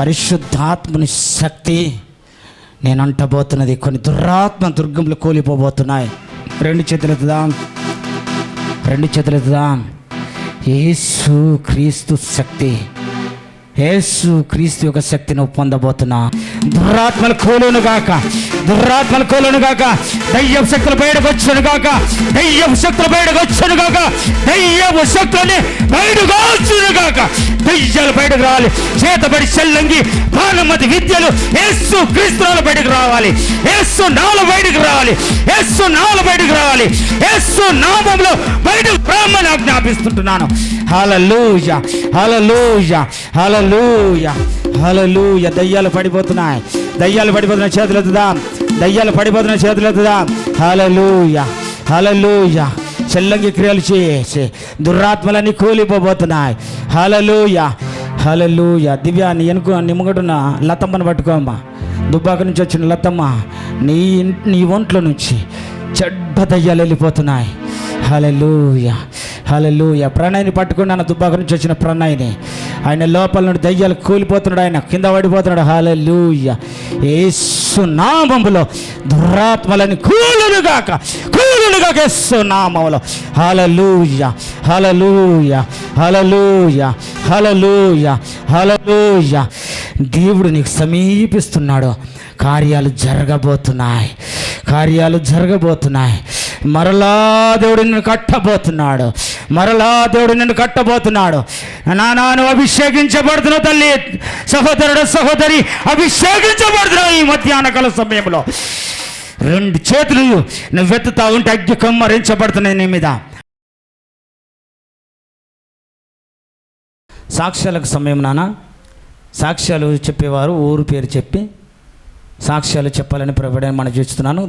పరిశుద్ధాత్మని శక్తి నేను అంటబోతున్నది కొన్ని దురాత్మ దుర్గములు కూలిపోబోతున్నాయి. రెండు చేతులెత్తుదాం రెండు చేతులెత్తుదాం ఏసు క్రీస్తు శక్తి. ఏసు క్రీస్తు యొక్క శక్తి పొందబోతున్నా దురాత్మలు కూలును గాక. దురాత్మల కోలను గాక. దయ్యం శక్తులు బయటకు వచ్చును గాక. దయ్యం శక్తులు బయటకు వచ్చును గాక. దయ్యపు శక్తులని బయటకు వచ్చును గాక. దయ్యాలు బయటకు రావాలి. చేతబడి చెల్లంగి భానుమతి విద్యలు ఏసు క్రీస్తునాలు బయటకు రావాలి. ఏసు నాలు బయటకు రావాలి. ఏసు నాలు బయటకు రావాలి. ఏసు నామంలో బయటకు బ్రాహ్మణ ఆజ్ఞాపిస్తుంటున్నాను. హలలూయ హలలూయ హలలూయ హలలూయ దయ్యాలు పడిపోతున్నాయి. దయ్యాలు పడిపోతున్న చేతులెత్తుదా? దయ్యాలు పడిపోతున్న చేతులెత్తుదా? ఎత్తుదాం హల్లెలూయా. చెల్లంగి క్రియలు చేసి దురాత్మలన్నీ కూలిపోబోతున్నాయి. హల్లెలూయా హల్లెలూయా. దివ్య నీ ఎనుకో నిమ్మగడున్న లతమ్మను పట్టుకోమ్మా. దుబ్బాక నుంచి వచ్చిన లతమ్మ నీ నీ ఒంట్లో నుంచి చెడ్డ దయ్యాలు వెళ్ళిపోతున్నాయి. హలలుయ హలలుయ ప్రణయ్ని పట్టుకున్నాను దుబ్బాక నుంచి వచ్చిన ప్రణయ్ని. ఆయన లోపల నుండి దయ్యాలు కూలిపోతున్నాడు ఆయన కింద పడిపోతున్నాడు. హాలూయ ఏసు నామములో దురాత్మలని కూలునుగాక కూలునుగాక ఏసు నామములో. హలలుయ హలలుయ హలలుయ హలలుయ హలలుయ దేవుడు నీకు సమీపిస్తున్నాడు. కార్యాలు జరగబోతున్నాయి కార్యాలు జరగబోతున్నాయి. మరలా దేవుడు నిన్ను కట్టబోతున్నాడు. మరలా దేవుడు నిన్ను కట్టబోతున్నాడు. నా అభిషేకించబడుతున్న అభిషేకించబడుతున్నావు తల్లి సహోదరుడు సహోదరి అభిషేకించబడుతున్నావు ఈ మధ్యాహ్న కాల సమయంలో. రెండు చేతులు నువ్వు వెతుతా ఉంటే అగ్గి కమ్మరించబడుతున్నాయి నీ మీద. సాక్ష్యాలకు సమయం నాన్న సాక్ష్యాలు చెప్పేవారు ఊరు పేరు చెప్పి సాక్ష్యాలు చెప్పాలని ప్రభుడని మనం చూస్తున్నాను.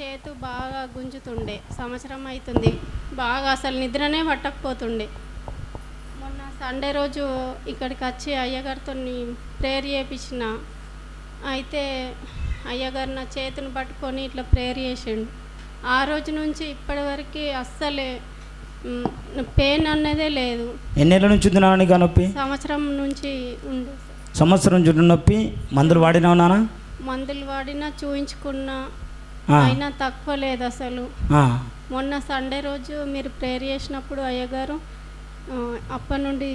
చేతు బాగా గుంజుతుండే. సంవత్సరం అవుతుంది బాగా అసలు నిద్రనే పట్టకపోతుండే. మొన్న సండే రోజు ఇక్కడికి వచ్చి అయ్యగారితో ప్రేయర్ చేయించిన అయితే అయ్యగారు నా చేతిని పట్టుకొని ఇట్లా ప్రేయర్ చేసిండు. ఆ రోజు నుంచి ఇప్పటి వరకు అస్సలే పెయిన్ అన్నదే లేదు. ఎన్నేళ్ళ నుంచి ఉంది నాన్న నొప్పి? సంవత్సరం నుంచి ఉంది సంవత్సరం చుట్టూ నొప్పి? మందులు వాడినావు నాన్న? మందులు వాడినా చూయించుకున్నా. అయినా తక్కువ లేదు అసలు. మొన్న సండే రోజు మీరు ప్రేయర్ చేసినప్పుడు అయ్యగారు అప్పటి నుండి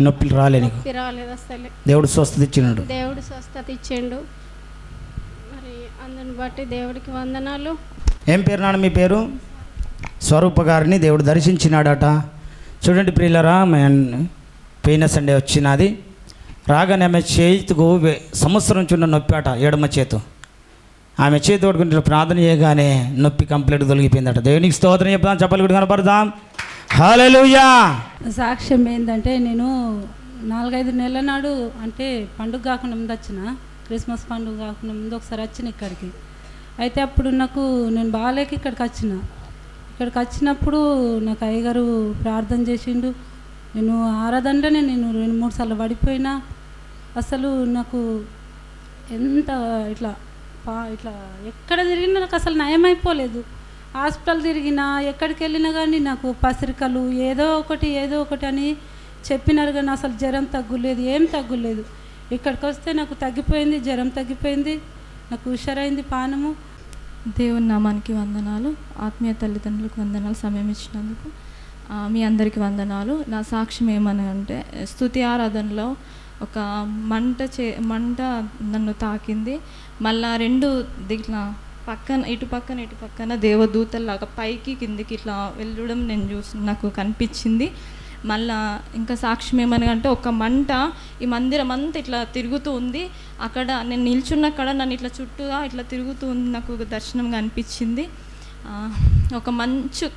నొప్పులు రాలే నీకు? నొప్పి రాలేదు అసలే. దేవుడు స్వస్థత ఇచ్చినాడు దేవుడు స్వస్థత ఇచ్చిండు. మరి అందుని బట్టి దేవుడికి వందనాలు. ఏం పేరు నాన్న మీ పేరు? స్వరూప గారిని దేవుడు దర్శించినాడట. చూడండి ప్రియులరా పోయిన సండే వచ్చినది. రాగానే ఆమె చేతికు సంవత్సరం చున్న నొప్పి అట ఎడమ చేతు. ఆమె చేతి పట్టుకుంటే ప్రార్థన చేయగానే నొప్పి కంప్లీట్ తొలగిపోయిందట. దేవునికి స్తోత్రం చెప్దాం చెప్పలు కూడా కనపడదాం హాలూయా సాక్ష్యం ఏంటంటే నేను నాలుగైదు నెలల నాడు అంటే పండుగ కాకుండా ముందు వచ్చిన క్రిస్మస్ పండుగ కాకుండా ముందు ఒకసారి వచ్చిన ఇక్కడికి. అయితే అప్పుడు నాకు నేను బాగాలేక ఇక్కడికి వచ్చిన. ఇక్కడికి వచ్చినప్పుడు నాకు అయ్యగారు ప్రార్థన చేసిండు. నేను ఆరాధనలోనే నేను రెండు మూడు సార్లు పడిపోయినా. అసలు నాకు ఎంత ఇట్లా పా ఇట్లా ఎక్కడ తిరిగినా నాకు అసలు నయమైపోలేదు. హాస్పిటల్ తిరిగినా ఎక్కడికి వెళ్ళినా కానీ నాకు పసిరికలు ఏదో ఒకటి ఏదో ఒకటి అని చెప్పినారు కానీ అసలు జ్వరం తగ్గులేదు ఏం తగ్గులేదు. ఇక్కడికి వస్తే నాకు తగ్గిపోయింది జ్వరం తగ్గిపోయింది నాకు హుషారైంది పానము. దేవుని నామానికి వందనాలు ఆత్మీయ తల్లిదండ్రులకు వందనాలు సమయం ఇచ్చినందుకు. మీ అందరికీ వందనాలు. నా సాక్ష్యం ఏమని అంటే స్తుతి ఆరాధనలో ఒక మంట చే మంట నన్ను తాకింది. మళ్ళా రెండు దిట్లా పక్కన ఇటు పక్కన ఇటు పక్కన దేవదూతల్లాగా పైకి కిందికి ఇట్లా వెళ్ళడం నేను చూసి నాకు కనిపించింది. మళ్ళా ఇంకా సాక్ష్యం ఏమని అంటే ఒక మంట ఈ మందిరం అంతా ఇట్లా తిరుగుతూ ఉంది. అక్కడ నేను నిల్చున్నక్కడ నన్ను ఇట్లా చుట్టూగా ఇట్లా తిరుగుతూ ఉంది నాకు ఒక దర్శనంగా అనిపించింది ఒక మంచు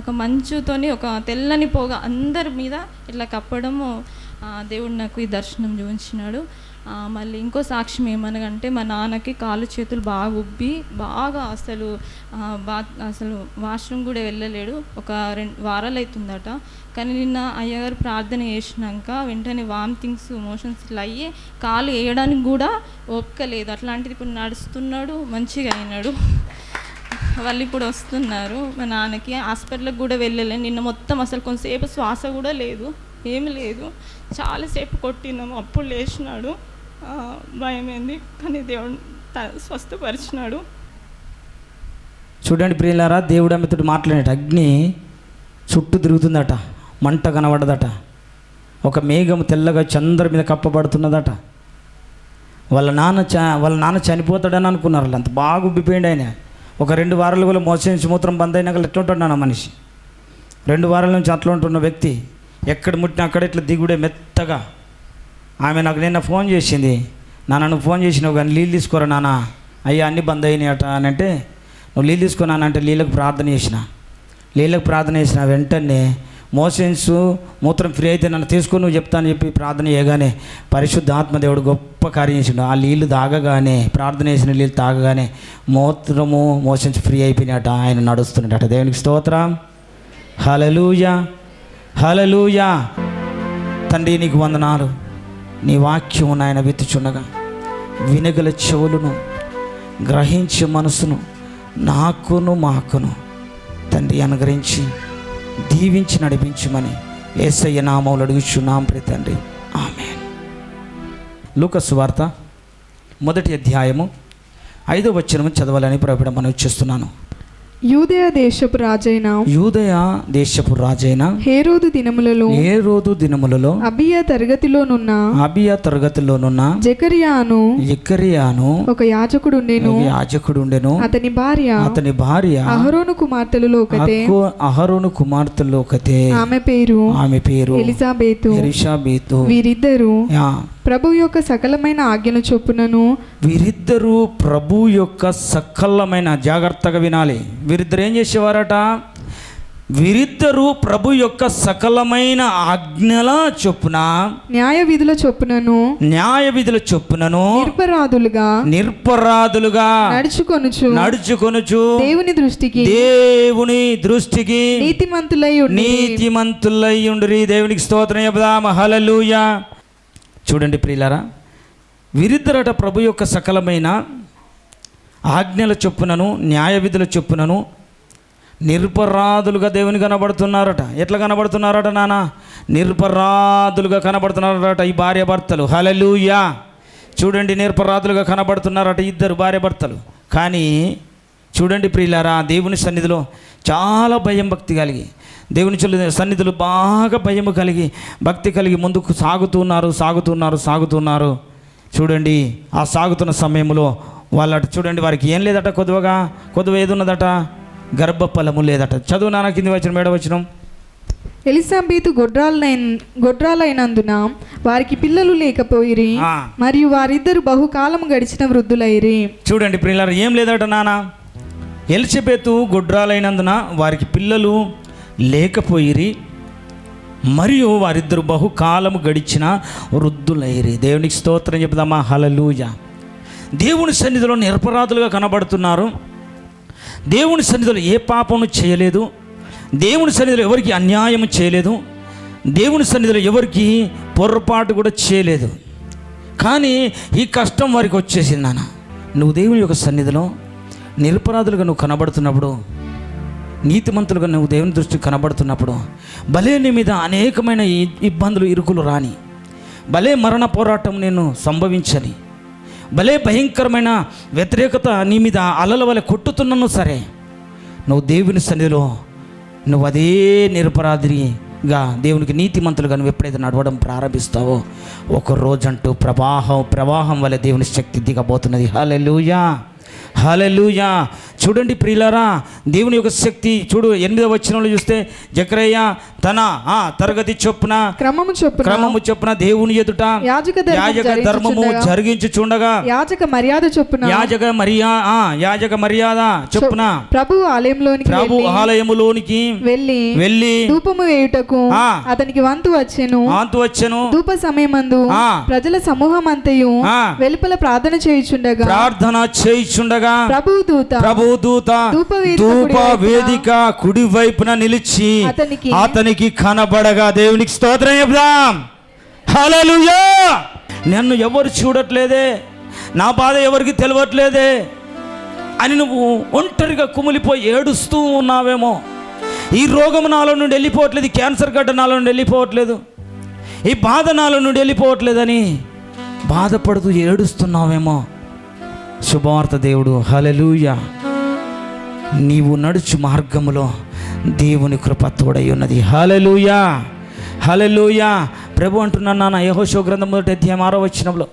ఒక మంచుతోని ఒక తెల్లని పొగ అందరి మీద ఇట్లా కప్పడము దేవుడు నాకు ఈ దర్శనం చూపించినాడు. మళ్ళీ ఇంకో సాక్ష్యం ఏమనగంటే మా నాన్నకి కాళ్ళు చేతులు బాగా ఉబ్బి బాగా అసలు బా అసలు వాష్రూమ్ కూడా వెళ్ళలేడు. ఒక రెండు వారాలు అవుతుందట. కానీ నిన్న అయ్యగారు ప్రార్థన చేసినాక వెంటనే వామిటింగ్స్ మోషన్స్ ఇట్లా అయ్యి కాలు వేయడానికి కూడా ఓపిక లేదు అట్లాంటిది ఇప్పుడు నడుస్తున్నాడు మంచిగా అయినాడు. వాళ్ళు ఇప్పుడు వస్తున్నారు. మా నాన్నకి హాస్పిటల్కి కూడా వెళ్ళలేదు నిన్న మొత్తం అసలు కొంతసేపు శ్వాస కూడా లేదు. ఏమి లేదు. చాలాసేపు కొట్టినాము. అప్పుడు లేచినాడు. భయమైంది. కానీ దేవుడు స్వస్థపరిచినాడు. చూడండి ప్రియులారా దేవుడు ఆమెతో మాట్లాడేట అగ్ని చుట్టూ తిరుగుతుందట. మంట కనబడదట. ఒక మేఘం తెల్లగా చంద్ర మీద కప్పబడుతున్నదట. వాళ్ళ నాన్న చ వాళ్ళ నాన్న చనిపోతాడని అనుకున్నారు వాళ్ళు అంత బాగా ఉబ్బిపోయింది ఆయన. ఒక రెండు వారాలు కూడా మోసం మూత్రం బంద్ అయినాక ఎట్లా ఉంటాడు మనిషి. రెండు వారాల నుంచి అట్లా ఉంటున్న వ్యక్తి. ఎక్కడ ముట్టినా అక్కడ ఇట్లా దిగుడే మెత్తగా. ఆమె నాకు నిన్న ఫోన్ చేసింది నాన్న నువ్వు ఫోన్ చేసినావు కానీ నీళ్ళు తీసుకోరా నాన్న? అయ్యా అన్నీ బంద్ అయినాయట అని అంటే నువ్వు నీళ్ళు తీసుకున్నానంటే నీళ్ళకు నీళ్ళకి ప్రార్థన చేసిన. నీళ్ళకి ప్రార్థన చేసిన వెంటనే మోషన్స్ మూత్రం ఫ్రీ అయితే నన్ను తీసుకొని నువ్వు చెప్తాను చెప్పి ప్రార్థన చేయగానే పరిశుద్ధ ఆత్మదేవుడు గొప్ప కార్యం చేసిండు. ఆ నీళ్ళు తాగగానే ప్రార్థన చేసిన నీళ్ళు తాగగానే మూత్రము మోషన్స్ ఫ్రీ అయిపోయినట ఆయన నడుస్తున్నట దేవునికి స్తోత్రం. హలలుయా హలలుయా తండ్రి నీకు వందనాలు. నీ వాక్యము నాయన వెతుచుండగా. వినగల చెవులను గ్రహించే మనసును నాకును మాకును తండ్రి అనుగ్రహించి దీవించి నడిపించమని ఏసయ్య నామములు అడుగుచున్నాం ప్రి తండ్రి. ఆమె లూకస్ వార్త మొదటి అధ్యాయము ఐదో వచ్చినము చదవాలని ప్రభుత్వం మనం చేస్తున్నాను. యూదయ దేశపు రాజైన యూదయ దేశపు రాజైన హేరోదు దినములలో ఏ రోజు దినములలో అబియ తరగతిలోనున్న అబియా తరగతిలోనున్న జకరియాను ఎక్కరియాను ఒక యాజకుడు ఉండెను యాజకుడు ఉండెను అతని భార్య అతని భార్య అహరోను కుమార్తెలలో ఒకతే అహరోను కుమార్తెలో ఒకతే ఆమె పేరు ఆమె పేరు ఎలిజాబేతు ఎలిషాబేతు వీరిద్దరూ. ప్రభు యొక్క సకలమైన ఆజ్ఞల చొప్పునను వీరిద్దరూ ప్రభు యొక్క సకలమైన జాగ్రత్తగా వినాలి. వీరిద్దరు ఏం చేసేవారట? వీరిద్దరూ ప్రభు యొక్క సకలమైన ఆజ్ఞల చొప్పున న్యాయ విధుల చొప్పునను న్యాయ విధుల చొప్పునను నిరపరాధులుగా నిర్పరాధులుగా నడుచుకొనుచు నడుచుకొనుచు దేవుని దృష్టికి దేవుని దృష్టికి నీతిమంతులై ఉండి నీతిమంతులై ఉండ్రి. దేవునికి స్తోత్రం చెబుదాం. హల్లెలూయా. చూడండి ప్రియులారా వీరిద్దరట ప్రభు యొక్క సకలమైన ఆజ్ఞల చొప్పునను న్యాయ విధుల చొప్పునను నిరపరాధులుగా దేవుని కనబడుతున్నారట. ఎట్లా కనబడుతున్నారట నాన్న నిరపరాధులుగా కనబడుతున్నారట ఈ భార్య భర్తలు. హలలుయా చూడండి నిరపరాధులుగా కనబడుతున్నారట ఇద్దరు భార్య భర్తలు. కానీ చూడండి ప్రియులారా దేవుని సన్నిధిలో చాలా భయం భక్తి కలిగి దేవుని చల్లి సన్నిధిలో బాగా భయం కలిగి భక్తి కలిగి ముందుకు సాగుతున్నారు సాగుతున్నారు సాగుతున్నారు. చూడండి ఆ సాగుతున్న సమయంలో వాళ్ళట చూడండి వారికి ఏం లేదట కొద్దువగా కొద్దువ ఏది ఉన్నదట? గర్భఫలము లేదట. చదువు నాన్న కింది వచ్చిన మేడ వచ్చినాం. ఎలిజాబెతు గొడ్రాలైన గొడ్రాలైనందున వారికి పిల్లలు లేకపోయిరి. మరియు వారిద్దరు బహుకాలం గడిచిన వృద్ధులైరి. చూడండి ప్రియులారు ఏం లేదట నాన్న? ఎలిజబెతు గొడ్రాలైనందున వారికి పిల్లలు లేకపోయిరి మరియు వారిద్దరు బహుకాలము గడిచిన వృద్ధులైరి. దేవునికి స్తోత్రం చెప్దామా? హలలూయ దేవుని సన్నిధిలో నిరపరాధులుగా కనబడుతున్నారు. దేవుని సన్నిధిలో ఏ పాపము చేయలేదు. దేవుని సన్నిధిలో ఎవరికి అన్యాయం చేయలేదు. దేవుని సన్నిధిలో ఎవరికి పొరపాటు కూడా చేయలేదు. కానీ ఈ కష్టం వారికి వచ్చేసింది నాన్న. నువ్వు దేవుని యొక్క సన్నిధిలో నిరపరాధులుగా నువ్వు కనబడుతున్నప్పుడు నీతిమంతులుగా నువ్వు దేవుని దృష్టి కనబడుతున్నప్పుడు భలే నీ మీద అనేకమైన ఇబ్బందులు ఇరుకులు రాని భలే మరణ పోరాటం నేను సంభవించని భలే భయంకరమైన వ్యతిరేకత నీ మీద అలల వలె కొట్టుతున్నను సరే నువ్వు దేవుని సన్నిధిలో నువ్వు అదే నిరపరాధిగా దేవునికి నీతిమంతులుగా నువ్వు ఎప్పుడైతే నడవడం ప్రారంభిస్తావో ఒక రోజంటూ ప్రవాహం ప్రవాహం వల్ల దేవుని శక్తి దిగబోతున్నది. హలెలుయా హలెలుయా చూడండి ప్రియులారా దేవుని యొక్క శక్తి చూడు ఎనిమిదవ వచనంలో చూస్తే జక్రయ్య తన ఆ తరగతి చొప్పున క్రమము చొప్పున క్రమము చొప్పున దేవుని ఎదుట యాజక యాజక ధర్మము జరిగించుచుండగా, జరిగించుచుండగా యాజక మర్యాద చొప్పున యాజక మరియా ఆ, యాజక మర్యాద చొప్పున ప్రభు ఆలయంలోనికి ప్రభు ఆలయములోనికి వెళ్ళి వెళ్ళి ధూపము వేయుటకు ఆ. అతనికి వంతు వచ్చెను ఆంతు వచ్చెను ధూప సమయమందు. ప్రజల సమూహం అంతయు. వెలుపల ప్రార్థన చేయుచుండగా ప్రార్థన చేయిచుండగా ప్రభు దూత ప్రభు దూత ధూప వేదిక కుడి వైపున నిలిచి అతనికి కనబడగా దేవునికి స్తోత్రం చెప్దాం హల్లెలూయా! నన్ను ఎవరు చూడట్లేదే? నా బాధ ఎవరికి తెలియట్లేదే అని నువ్వు ఒంటరిగా కుమిలిపోయి ఏడుస్తూ ఉన్నావేమో. ఈ రోగం నాలో నుండి వెళ్ళిపోవట్లేదు ఈ క్యాన్సర్ గడ్డ నాలో నుండి వెళ్ళిపోవట్లేదు ఈ బాధ నాలో నుండి వెళ్ళిపోవట్లేదని బాధపడుతూ ఏడుస్తున్నావేమో. శుభవార్త దేవుడు. హలలుయ నీవు నడుచు మార్గములో దేవుని కృప తోడై ఉన్నది. హలెలూయా హలెలూయా ప్రభు అంటున్నాను నాన్న యహోశో గ్రంథం మొదటి అధ్యాయం ఆరో వచ్చినంలో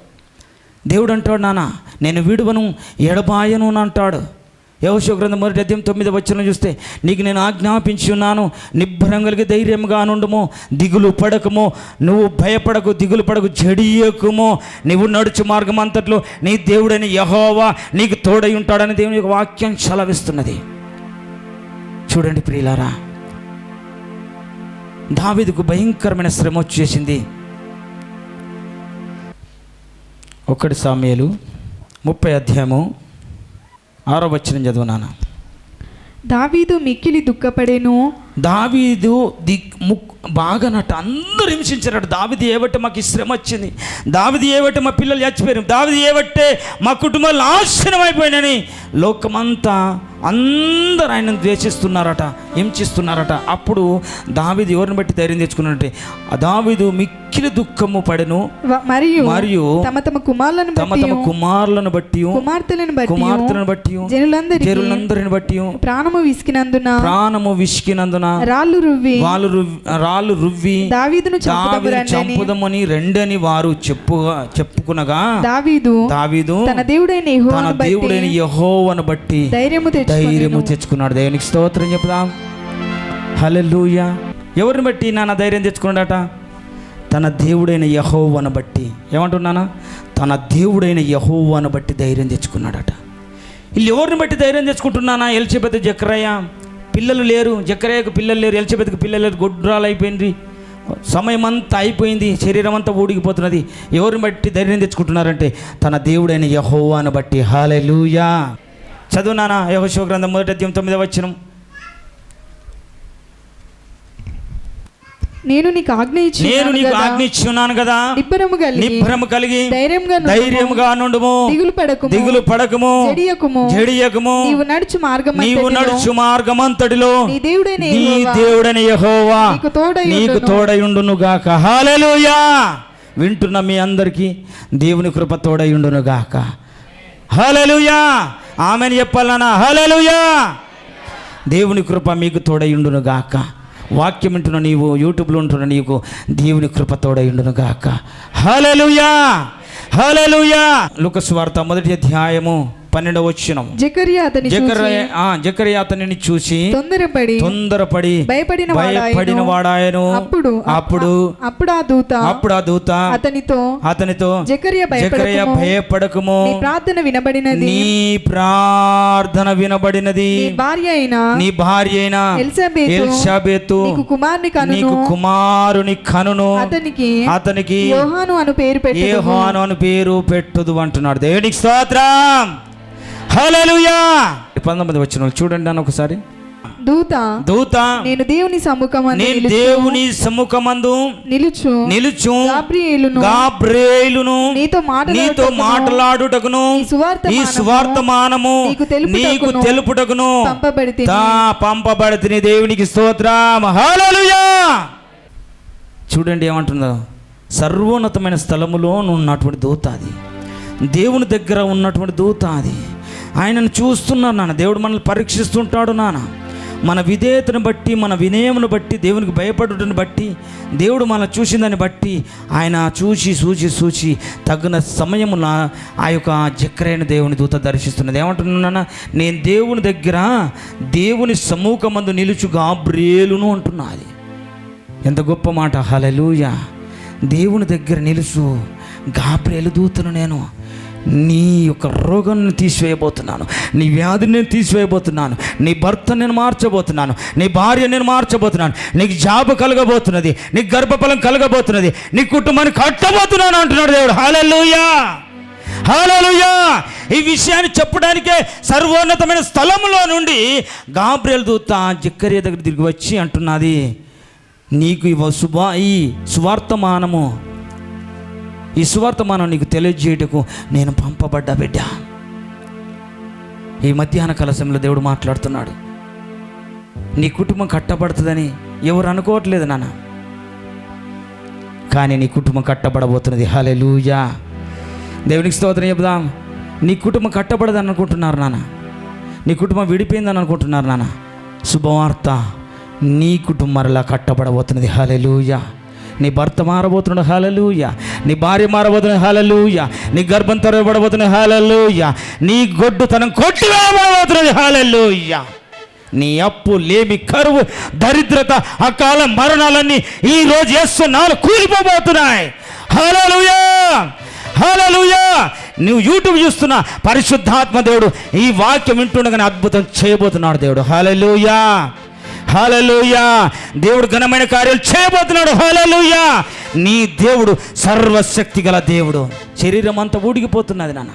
దేవుడు అంటాడు నాన్న నేను విడువను ఎడబాయను అంటాడు. యహోశో గ్రంథం మొదటి అధ్యయం తొమ్మిది వచ్చిన చూస్తే నీకు నేను ఆజ్ఞాపించి ఉన్నాను నిబ్బరం కలిగి ధైర్యంగా నుండుము దిగులు పడకము నువ్వు భయపడకు దిగులు పడకు జడియకుము. నువ్వు నడుచు మార్గం అంతట్లో నీ దేవుడని యహోవా నీకు తోడై ఉంటాడని దేవుని యొక్క వాక్యం చలవిస్తున్నది. చూడండి ప్రియులారా దావిదుకు భయంకరమైన శ్రమ వచ్చేసింది. ఒకటి సామ్యాలు ముప్పై అధ్యాయము ఆరో వచ్చిన చదువునాను దావీదు మిక్కిలి దుఃఖపడేను. దావీదు దిక్ ముక్ బాగా నట అందరూ హింసించారట. దావిది ఏబట్టే మాకు ఈ శ్రమ వచ్చింది. దావిది ఏబట్టే మా పిల్లలు చచ్చిపోయారు. దావిది ఏబట్టే మా కుటుంబాలు నాశనం అయిపోయినని లోకమంతా అందరు ఆయన ద్వేషిస్తున్నారట హింసిస్తున్నారట. అప్పుడు దావిది ఎవరిని బట్టి ధైర్యం తెచ్చుకున్నాడంటే ఆ దావీదు మిక్కిలి దుఃఖము పడెను మరియు మరియు తమ తమ కుమారులను తమ తమ కుమారులను బట్టి కుమార్తెలను బట్టి కుమార్తెలను బట్టి జనులందరికీ జరులందరిని బట్టి ప్రాణము విసికినందున ప్రాణము విసికినందున రాళ్ళు రువ్వి వాళ్ళు రాళ్ళు రువ్వి దావీదును చంపుదమని రెండని వారు చెప్పుగా చెప్పుకునగా దావీదు దావీదు తన దేవుడైన తన దేవుడైన యహోవను బట్టి ధైర్యము ధైర్యము తెచ్చుకొనెను తెచ్చుకున్నాడు. దేవునికి స్తోత్రం చెప్దాం. హల్లెలూయా. ఎవరిని బట్టి నాన్న ధైర్యం తెచ్చుకున్నాడట? తన దేవుడైన యహోవను బట్టి. ఏమంటున్నానా తన దేవుడైన యహోవను బట్టి ధైర్యం తెచ్చుకున్నాడట. వీళ్ళు ఎవరిని బట్టి ధైర్యం తెచ్చుకుంటున్నానా ఎలిజబెత్ జక్రయ్య పిల్లలు లేరు. జక్రయ్యకు పిల్లలు లేరు. ఎలిజబెత్కి పిల్లలు లేరు. గొడ్రాలు అయిపోయింది సమయం అంతా అయిపోయింది. శరీరం అంతా ఊడికిపోతున్నది ఎవరిని బట్టి ధైర్యం తెచ్చుకుంటున్నారంటే తన దేవుడైన యహోవాను బట్టి. హాలెలూయా చదువునానా యహోశివ గ్రంథం మొదటి అధ్యాయం తొమ్మిదవ వచ్చినం నేను నీకు ఆజ్ఞ ఇచ్చి నేను నీకు ఆజ్ఞ ఇచ్చి ఉన్నాను కదా. నిబ్బరము కలిగి నిబ్బరము కలిగి ధైర్యంగా నుండుము. ధైర్యముగా నుండుము దిగులు పడకుము దిగులు పడకము జడియకుము జడియకము నీవు నడుచు మార్గం నీవు నడుచు మార్గమంతటిలో నీ దేవుడైన నీ దేవుడని యహోవా నీకు తోడై నీకు ఉండును. తోడయుండును గాక. హాలెలూయా వింటున్న మీ అందరికీ దేవుని కృప తోడయుండును గాక. హాలెలూయా ఆమెను చెప్పాలన్నా హాలెలూయా దేవుని కృప మీకు తోడయుండును గాక. వాక్యం ఉంటున్న నీవు యూట్యూబ్లో ఉంటున్న నీకు దేవుని కృప తోడయుండును గాక. హాలెలూయా హాలెలూయా లుకస్ వార్త మొదటి అధ్యాయము. పన్నెండవ వచ్చినం జకరియా అతని అతనిని చూసి తొందరపడి తొందరపడి భయపడిన భయపడిన వాడాయను అప్పుడు అప్పుడు అప్పుడు ఆ దూత అప్పుడు ఆ దూత అతనితో అతనితో జకరియా జకర్య భయపడకుము. ప్రార్థన వినబడినది. నీ ప్రార్థన వినబడినది. భార్య అయిన నీ భార్య అయిన నీకు కుమారుని కనును. నీకు కుమారుని కనును. అతనికి అతనికి యోహాను అను పేరు పెట్టి ఏహోను అని పేరు పెట్టుదు అంటున్నాడు దేవునికి స్తోత్రం. హల్లెలూయా. పంతొమ్మిది వచ్చిన చూడండి అని ఒకసారి. దూత దూత నేను దేవుని సముఖమందు నేను నిలుచు- దేవుని సమ్ముఖమందు నిలుచు. నిలుచు. గాబ్రియేలును. గాబ్రేలును నీతో నీతో మాట్లాడుటకును. ఈ సువార్తమానము నీకు తెలుపుటకును. నీకు తెలుపుటకును. పంపబడితిని. తా పంపబడితిని దేవునికి స్తోత్రం. హల్లెలూయా. చూడండి ఏమంటుందో. సర్వోన్నతమైన స్థలములో ఉన్నటువంటి దూత అది. దేవుని దగ్గర ఉన్నటువంటి దూత అది. ఆయనను చూస్తున్నారు నాన్న. దేవుడు మనల్ని పరీక్షిస్తుంటాడు నాన్న. మన విధేయతను బట్టి మన వినయమును బట్టి దేవునికి భయపడుటను బట్టి దేవుడు మన చూసిందని బట్టి ఆయన చూసి చూసి చూసి తగిన సమయమున ఆ యొక్క జక్రైన దేవుని దూత దర్శిస్తున్నది. ఏమంటున్నానా నేను దేవుని దగ్గర దేవుని సమ్ముఖమందు నిలుచు గాబ్రేలును అంటున్నది ఎంత గొప్ప మాట. హలలుయ దేవుని దగ్గర నిలుచు గాబ్రేలు దూతను నేను. నీ యొక్క రోగాన్ని తీసివేయబోతున్నాను. నీ వ్యాధిని నేను తీసివేయబోతున్నాను. నీ భర్త నేను మార్చబోతున్నాను. నీ భార్య నేను మార్చబోతున్నాను. నీకు జాబ్ కలగబోతున్నది. నీకు గర్భఫలం కలగబోతున్నది. నీ కుటుంబాన్ని కట్టబోతున్నాను అంటున్నాడు దేవుడు. హాలూయా హాలూయా ఈ విషయాన్ని చెప్పడానికే సర్వోన్నతమైన స్థలంలో నుండి గాబ్రేల్ దూత జిక్కరియ దగ్గర తిరిగి వచ్చి అంటున్నది నీకు ఇవ్వ శుభ ఈ సువార్తమానము ఈ సువార్తమానం నీకు తెలియజేయటకు నేను పంపబడ్డా బిడ్డ. ఈ మధ్యాహ్న కలశంలో దేవుడు మాట్లాడుతున్నాడు. నీ కుటుంబం కట్టబడుతుందని ఎవరు అనుకోవట్లేదు నాన్న. కానీ నీ కుటుంబం కట్టబడబోతున్నది. హలే హలెలూయా దేవునికి స్తోత్రం చెబుదాం. నీ కుటుంబం కట్టబడదని అనుకుంటున్నారు నాన్న. నీ కుటుంబం విడిపోయిందని అనుకుంటున్నారు నాన్న. శుభవార్త. నీ కుటుంబం మరలా కట్టబడబోతున్నది. లూయా నీ భర్త మారబోతున్నాడు. హాలలుయ నీ భార్య మారబోతున్న హాలలుయ నీ గర్భం తెరవబడబోతున్నది హాలలుయ నీ గొడ్డుతనం కొట్టివేయబడబోతున్నది హాలలుయ నీ అప్పు లేమి కరువు దరిద్రత అకాల మరణాలన్నీ ఈ రోజు చేస్తున్నాను కూలిపోబోతున్నాయి. హలలుయా హలలుయా నువ్వు యూట్యూబ్ చూస్తున్న పరిశుద్ధాత్మ దేవుడు ఈ వాక్యం వింటుండగానే అద్భుతం చేయబోతున్నాడు దేవుడు. హలలుయా హలలుయా. దేవుడు ఘనమైన కార్యాలు చేయబోతున్నాడు. హలలుయా. నీ దేవుడు సర్వశక్తి గల దేవుడు. శరీరం అంతా ఊడిగిపోతున్నది నాన్న.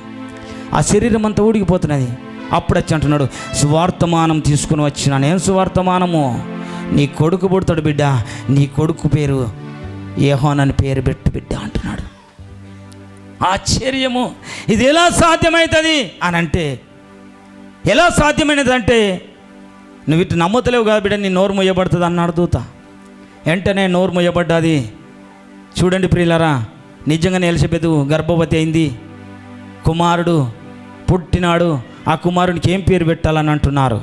ఆ శరీరం అంతా ఊడిగిపోతున్నది. అప్పుడు వచ్చి అంటున్నాడు సువార్తమానం తీసుకుని వచ్చినాను ఏం సువార్తమానము. నీ కొడుకు పుడతాడు బిడ్డ నీ కొడుకు పేరు ఏహోనని పేరు పెట్టు బిడ్డ అంటున్నాడు. ఆశ్చర్యము. ఇది ఎలా సాధ్యమవుతుంది అని అంటే ఎలా సాధ్యమైనది అంటే నువ్వు ఇటు నమ్మతలేవు కాబట్టి నీ నోరు మొయ్యబడుతుంది అన్నాడు దూత. వెంటనే నోరు మొయ్యబడ్డది. చూడండి ప్రియులరా నిజంగానే ఎలిసబెతు గర్భవతి అయింది. కుమారుడు పుట్టినాడు. ఆ కుమారునికి ఏం పేరు పెట్టాలని అంటున్నారు?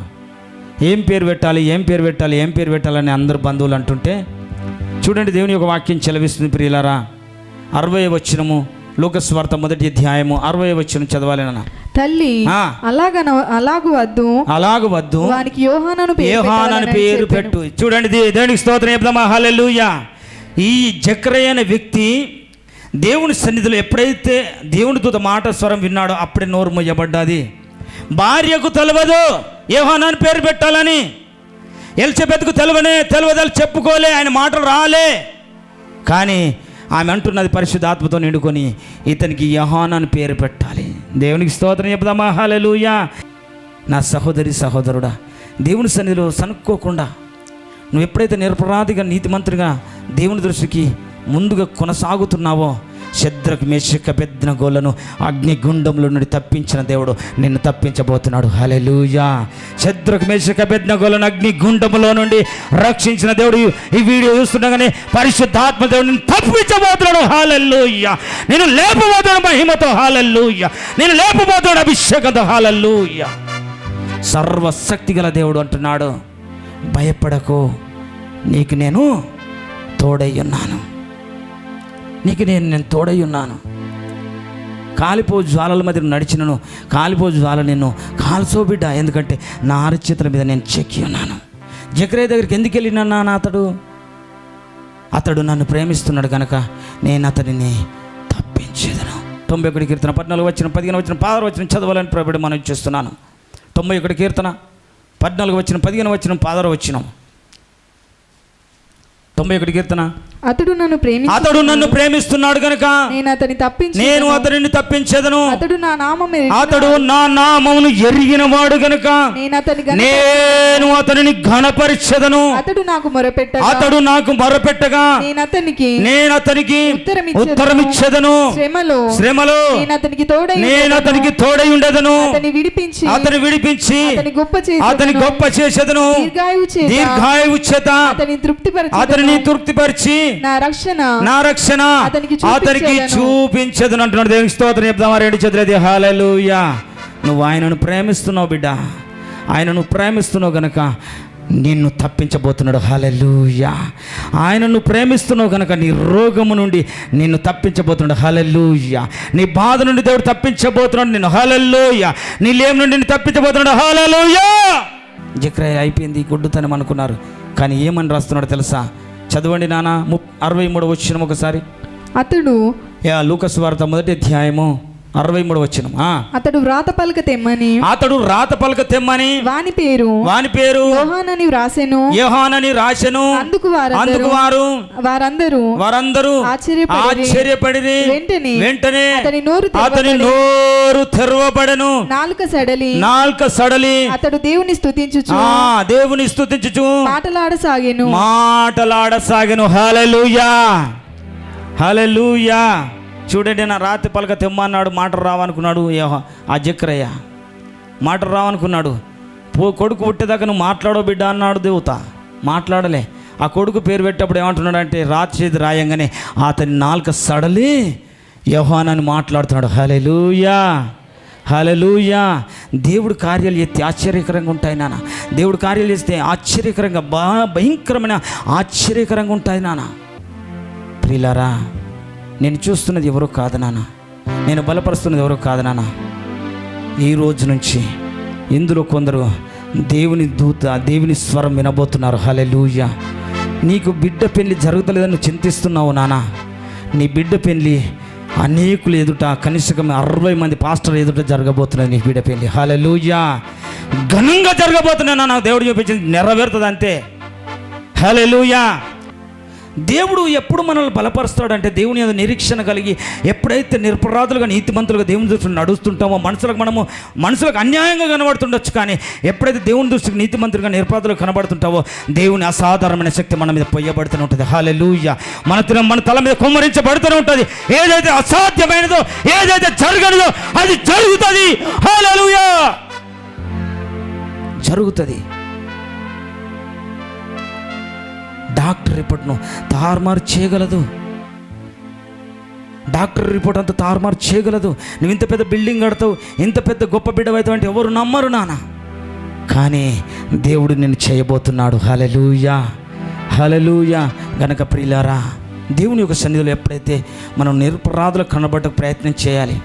ఏం పేరు పెట్టాలి? ఏం పేరు పెట్టాలి? ఏం పేరు పెట్టాలని అందరు బంధువులు అంటుంటే చూడండి దేవుని యొక్క వాక్యం చెలవిస్తుంది ప్రియులారా. అరవై వచ్చినము లోకస్వార్థ మొదటి అధ్యాయము అరవై వచ్చిన చదవాలి నాన్న తల్లి అలాగు వద్దు. అలాగ వద్దు. వానికి యోహానను పేరు యోహాన్ అని పెట్టాలని పేరు. పెట్టు. చూడండి దేవునికి స్తోత్రం చెప్దామా? హల్లెలూయా. ఈ జక్రయ్య అనే వ్యక్తి దేవుని సన్నిధిలో ఎప్పుడైతే దేవుని దూత మాట స్వరం విన్నాడో అప్పుడే నోరు మొయ్యబడ్డది భార్యకు తెలవదు యోహాన్ అని పేరు పెట్టాలని. ఎల్చబెత్తుకు తెలవనే తెలవదని చెప్పుకోలే ఆయన మాటలు రాలే. కానీ ఆమె అంటున్నది పరిశుద్ధాత్మతో నిండుకొని ఇతనికి యహాన్ అని పేరు పెట్టాలి. దేవునికి స్తోత్రం చెప్దామా? హలలుయా నా సహోదరి సహోదరుడా దేవుని సన్నిధిలో సనుక్కోకుండా నువ్వు ఎప్పుడైతే నిరపరాధిగా నీతిమంతుడిగా దేవుని దృష్టికి ముందుగా కొనసాగుతున్నావో శద్రకు మేషక పెద్దన గోలను అగ్నిగుండంలో నుండి తప్పించిన దేవుడు నిన్ను తప్పించబోతున్నాడు. హలెలుయా శద్రకు మేషక పెద్దన గోలను అగ్నిగుండంలో నుండి రక్షించిన దేవుడు ఈ వీడియో చూస్తుండగానే పరిశుద్ధాత్మ దేవుడు నిన్ను తప్పించబోతున్నాడు. హాలెల్లుయ్యా నేను లేపబోతున్నాడు మహిమతో. హాలెల్లుయ్యా నేను లేపబోతున్నాడు అభిషేకంతో. హాలెల్లుయ్యా సర్వశక్తి గల దేవుడు అంటున్నాడు భయపడకు నీకు నేను తోడై ఉన్నాను. నీకు నేను నేను తోడై ఉన్నాను. కాలిపో జ్వాలల మధ్య నడిచినను. కాలిపో జ్వాల నిన్ను. కాల్సో బిడ్డ. ఎందుకంటే నా అరచేతుల మీద నేను చెక్కి ఉన్నాను. జక్రే దగ్గరికి ఎందుకు వెళ్ళినన్నాను అతడు? అతడు నన్ను ప్రేమిస్తున్నాడు కనుక నేను అతడిని తప్పించేదను. తొంభై ఒకటి కీర్తన పద్నాలుగు వచ్చిన పదిహేను వచ్చిన పదహారు వచ్చిన చదవాలని ప్రభుడు మనం చేస్తున్నాను. తొంభై ఒకటి కీర్తన పద్నాలుగు వచ్చిన పదిహేను వచ్చిన పదహారు వచ్చినాం. తొంభై ఒకటి కీర్తన అతడు నన్ను ప్రేమించి అతడు నన్ను ప్రేమిస్తున్నాడు కనుక నేను అతని తప్పించి నేను అతనిని తప్పించేదను. అతడు నా నామం అతడు నా నామమును ఎరిగిన వాడు గనుక నేను అతని నేను అతనిని ఘనపరిచెదను. అతడు నాకు మొరపెట్టగా. అతడు నాకు మొరపెట్టగా. నేను అతనికి నేను అతనికి ఉత్తరమిచ్చెదను. ఉత్తరమిచ్చేదను. శ్రమలో శ్రమలో నేను అతనికి తోడై నేను అతనికి తోడై ఉండేదను. అతని విడిపించి అతని విడిపించి అతని గొప్ప చేసి అతని గొప్ప చేసేదను. దీర్ఘాయువు చేత దీర్ఘాయువు చేత అతని తృప్తిపరచి అతనిని తృప్తిపరిచి నా రక్షణ నా రక్షణ అతనికి. చూపించదు అంటున్నాడు. దేవునికి స్తోత్రం చెప్దామా? రెండు చేతులది హాలూయా నువ్వు ఆయనను ప్రేమిస్తున్నావు బిడ్డ. ఆయనను ప్రేమిస్తున్నావు గనక నిన్ను తప్పించబోతున్నాడు. హలెలూయా ఆయనను ప్రేమిస్తున్నావు గనక నీ రోగము నుండి నిన్ను తప్పించబోతున్నాడు. హలెలూయా నీ బాధ నుండి దేవుడు తప్పించబోతున్నాడు నిన్ను. హలెలూయా నీ లేము నుండి నిన్ను తప్పించబోతున్నాడు. హలెలూయా జిక్రయ అయిపోయింది. గుడ్డుతనం అనుకున్నారు. కానీ ఏమని రాస్తున్నాడు తెలుసా? చదవండి నాన్న ము అరవై మూడు వచ్చిన ఒకసారి. అతడు యా లూకస్ వార్త మొదటి అధ్యాయము. అరవై మూడు వచ్చిన అతడు వ్రాత పలక తెమ్మని. అతడు రాత పలక తెమ్మని. వాని పేరు? వాని పేరు? యోహానని వ్రాసెను. యోహానని రాసెను అందుకు వారందరూ అందుకు వారు? వారందరూ వారందరూ. ఆశ్చర్యపడి వెంటనే వెంటనే అతని నోరు అతని నోరు తెరవబడను. నాలుక సడలి. నాల్క సడలి. అతడు దేవుని స్తుతించుచు. ఆ దేవుని స్తుతించుచు. మాటలాడసాగెను. మాటలాడసాగను. హలలుయా హలలుయా చూడండి నా రాతి పలక తెమ్మన్నాడు మాట రావనుకున్నాడు ఆ జక్రయ్య. మాట రావనుకున్నాడు పో కొడుకు పుట్టేదాకా నువ్వు మాట్లాడో బిడ్డ అన్నాడు దేవత. మాట్లాడలే. ఆ కొడుకు పేరు పెట్టేటప్పుడు ఏమంటున్నాడు అంటే రాతి చేతి రాయంగానే అతని నాలుక సడలి యహోనని మాట్లాడుతున్నాడు. హలెలుయా హలలుయా దేవుడు కార్యాలు చేస్తే ఆశ్చర్యకరంగా ఉంటాయి నాన్న. దేవుడు కార్యాలు చేస్తే ఆశ్చర్యకరంగా బా భయంకరమైన ఆశ్చర్యకరంగా ఉంటాయి నాన్న. ప్రియులారా నేను చూస్తున్నది ఎవరో కాదు నాన్న. నేను బలపరుస్తున్నది ఎవరో కాదు నాన్న. ఈ రోజు నుంచి ఇందులో కొందరు దేవుని దూత దేవుని స్వరం వినబోతున్నారు. హలే లూయ నీకు బిడ్డ పెళ్ళి జరుగుతలేదని చింతిస్తున్నావు నాన్న. నీ బిడ్డ పెళ్ళి అనేకులు ఎదుట కనీసం అరవై మంది పాస్టర్ ఎదుట జరగబోతున్నది నీ బిడ్డ పెళ్ళి. హలెలూయ ఘనంగా జరగబోతున్నా నాకు దేవుడు చూపించింది నెరవేరుతుంది అంతే హలే లూయా దేవుడు ఎప్పుడు మనల్ని బలపరుస్తాడంటే దేవుని మీద నిరీక్షణ కలిగి ఎప్పుడైతే నిరపరాధులుగా నీతిమంతులుగా దేవుని దృష్టిని నడుస్తుంటామో మనుషులకు మనము మనుషులకు అన్యాయంగా కనబడుతుండొచ్చు కానీ ఎప్పుడైతే దేవుని దృష్టికి నీతిమంతులుగా నిరపరాధులు కనబడుతుంటావో దేవుని అసాధారణమైన శక్తి మన మీద పొయ్యబడుతూనే ఉంటుంది. హాలెలూయ మన తిన మన తల మీద కుమ్మరించబడుతూనే ఉంటుంది. ఏదైతే అసాధ్యమైనదో ఏదైతే జరగనిదో అది జరుగుతుంది. హాలెలూయ జరుగుతుంది. డాక్టర్ రిపోర్ట్ను తారుమారు చేయగలదు. డాక్టర్ రిపోర్ట్ అంతా తారుమారు చేయగలదు. నువ్వు ఇంత పెద్ద బిల్డింగ్ కడతావు ఇంత పెద్ద గొప్ప బిడ్డవైతావు అంటే ఎవరు నమ్మరు నాన్న. కానీ దేవుడు నేను చేయబోతున్నాడు. హలలుయా హలలుయా గనక ప్రియులారా దేవుని యొక్క సన్నిధిలో ఎప్పుడైతే మనం నిరపరాధులకు కనబడటకు ప్రయత్నం చేయాలి